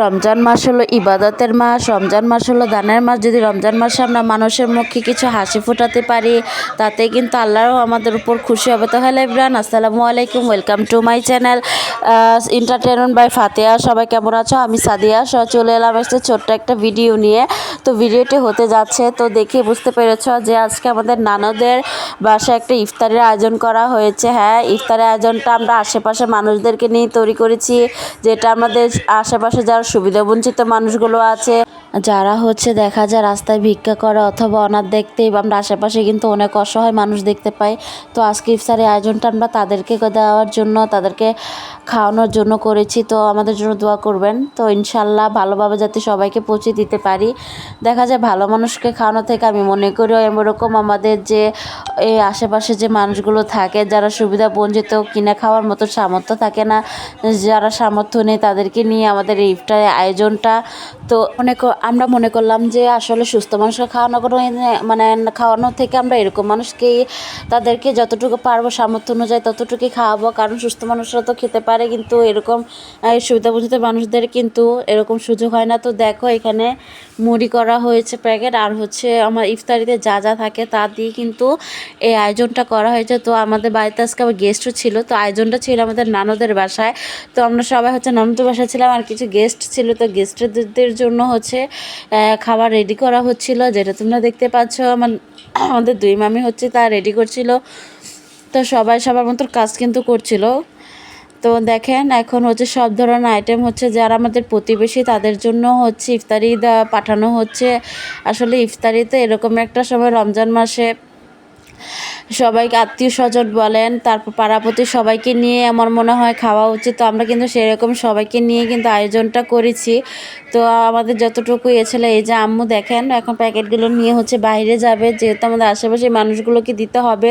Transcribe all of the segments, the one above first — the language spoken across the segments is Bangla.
রমজান মাস হলো ইবাদতের মাস, রমজান মাস হলো দানের মাস। যদি রমজান মাসে আমরা মানুষের মুখে কিছু হাসি ফোটাতে পারি, তাতে কিন্তু আল্লাহও আমাদের উপর খুশি হবে। তো হ্যালো ইব্রান আসসালামু আলাইকুম welcome to my channel entertainment by Fateha. সবাই কেমন আছো? আমি সাদিয়া সহ চলে এলাম আসছে ছোট্ট একটা ভিডিও নিয়ে। তো ভিডিওটি হতে যাচ্ছে, তো দেখে বুঝতে পেরেছ যে আজকে আমাদের নানদের বাসায় একটা ইফতারের আয়োজন করা হয়েছে। হ্যাঁ ইফতারের আয়োজনটা আমরা আশেপাশে মানুষদেরকে নিয়ে তৈরি করেছি, যেটা আমাদের আশেপাশে যারা সুবিধাবঞ্চিত মানুষগুলো আছে। যারা হচ্ছে দেখা যায় রাস্তায় ভিক্ষা করে অথবা অনাথ দেখতে আমরা আশেপাশে কিন্তু অনেক অসহায় মানুষ দেখতে পাই, তো আজকে ইফতারের আয়োজনটা আমরা তাদেরকে দেওয়ার জন্য, তাদেরকে খাওয়ানোর জন্য করেছি, তো আমাদের জন্য দোয়া করবেন। তো ইনশাল্লাহ ভালোভাবে যাতে সবাইকে পৌঁছে দিতে পারি। দেখা যায় ভালো মানুষকে খাওয়ানো থেকে আমি মনে করি এরকম আমাদের যে এই আশেপাশে যে মানুষগুলো থাকে, যারা সুবিধা বঞ্চিত কিনে খাওয়ার মতো সামর্থ্য থাকে না, যারা সামর্থ্য নেই তাদেরকে নিয়ে আমাদের ইফতারের আয়োজনটা। তো কর- আমরা মনে করলাম যে আসলে সুস্থ মানুষকে খাওয়ানো কোনো মানে খাওয়ানো থেকে আমরা এরকম মানুষকেই তাদেরকে যতটুকু পারব সামর্থ্য অনুযায়ী ততটুকুই খাওয়াবো। কারণ সুস্থ মানুষরা তো খেতে পারে কিন্তু এরকম আহ, সুবিধাবঞ্চিত মানুষদের কিন্তু এরকম সুযোগ হয় না। তো দেখো এখানে মুড়ি করা হয়েছে প্যাকেট আর হচ্ছে আমার ইফতারিতে যা যা থাকে তা দিয়ে কিন্তু এই আয়োজনটা করা হয়েছে। তো আমাদের বাড়িতে আজকে আবার গেস্টও ছিল তো আয়োজনটা ছিল আমাদের নানদের বাসায়। তো আমরা সবাই হচ্ছে ননদের বাসায় ছিলাম আর কিছু গেস্ট ছিল তো গেস্টদের জন্য হচ্ছে খাবার রেডি করা হচ্ছিল, যেটা তোমরা দেখতে পাচ্ছ, আমার আমাদের দুই মামি হচ্ছে তা রেডি করছিল। তো সবাই সবার মতো কাজ কিন্তু করছিল। তো দেখেন, এখন হচ্ছে সব ধরনের আইটেম হচ্ছে যারা আমাদের প্রতিবেশী, তাদের জন্য হচ্ছে ইফতারি পাঠানো হচ্ছে। আসলে ইফতারিতে এরকম একটা সময় রমজান মাসে সবাইকে আত্মীয় স্বজন বলেন, তারপর পাড়াপতি সবাইকে নিয়ে আমার মনে হয় খাওয়া উচিত। তো আমরা কিন্তু সেরকম সবাইকে নিয়ে কিন্তু আয়োজনটা করেছি। তো আমাদের যতটুকু এ ছিল, এই যে আম্মু দেখেন, এখন প্যাকেটগুলো নিয়ে হচ্ছে বাইরে যাবে। যেহেতু আমাদের আশেপাশে মানুষগুলোকে দিতে হবে,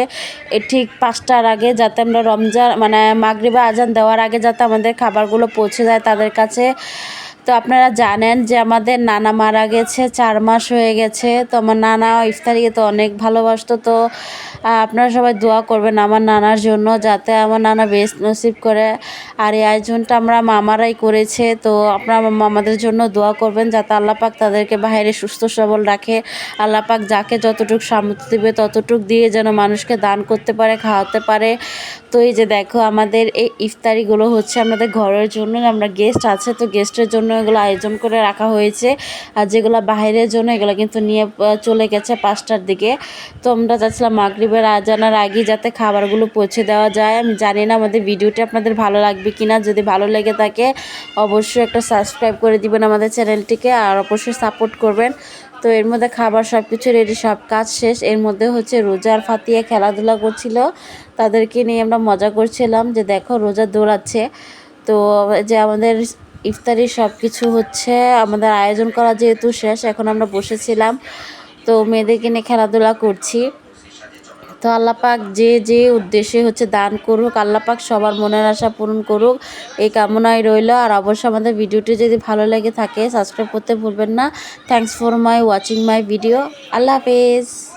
এ ঠিক পাঁচটার আগে যাতে আমরা রমজান মানে মাগরিবা আজান দেওয়ার আগে যাতে আমাদের খাবারগুলো পৌঁছে যায় তাদের কাছে। তো আপনারা জানেন যে আমাদের নানা মারা গেছে, চার মাস হয়ে গেছে। তো আমার নানা ইফতারিকে তো অনেক ভালোবাসতো। তো আপনারা সবাই দোয়া করবেন আমার নানার জন্য যাতে আমার নানা বেশ নসিব করে। আর এই আয়োজনটা আমরা মামারাই করেছে। তো আপনারা মামাদের জন্য দোয়া করবেন যাতে আল্লাহ পাক তাদেরকে বাইরে সুস্থ সবল রাখে। আল্লাহ পাক যাকে যতটুকু সামর্থ্য দেবে, ততটুকু দিয়ে যেন মানুষকে দান করতে পারে, খাওয়াতে পারে। তো এই যে দেখো, আমাদের এই ইফতারিগুলো হচ্ছে আমাদের ঘরের জন্য। আমরা গেস্ট আছে, তো গেস্টের জন্য এগুলো আয়োজন করে রাখা হয়েছে। আর যেগুলো বাইরের জন্য এগুলো কিন্তু নিয়ে চলে গেছে পাঁচটার দিকে। তো আমরা চাচ্ছিলাম মাগরিবের আজানার আগে যাতে খাবারগুলো পৌঁছে দেওয়া যায়। আমি জানি না আমাদের ভিডিওটি আপনাদের ভালো লাগবে কিনা। যদি ভালো লেগে থাকে, অবশ্যই একটা সাবস্ক্রাইব করে দিবেন আমাদের চ্যানেলটিকে আর অবশ্যই সাপোর্ট করবেন। তো এর মধ্যে খাবার সব কিছু রেডি সব কাজ শেষ। এর মধ্যে হচ্ছে রোজার ফাতিয়া খেলাধুলা করছিল। তাদেরকে নিয়ে আমরা মজা করছিলাম যে দেখো রোজা দৌড়াচ্ছে। তো যে আমাদের ইফতারি সব কিছু হচ্ছে, আমাদের আয়োজন করা যেহেতু শেষ, এখন আমরা বসেছিলাম। তো মেয়েদেরকে নিয়ে খেলাধুলা করছি। তো আল্লাপাক যে যে উদ্দেশ্যে হচ্ছে দান করুক আল্লাপাক সবার মনের আশা পূরণ করুক, এই কামনায় রইল। আর অবশ্যই আমাদের ভিডিওটি যদি ভালো লেগে থাকে সাবস্ক্রাইব করতে ভুলবেন না। Thanks for my watching my video আল্লাহ হাফেজ।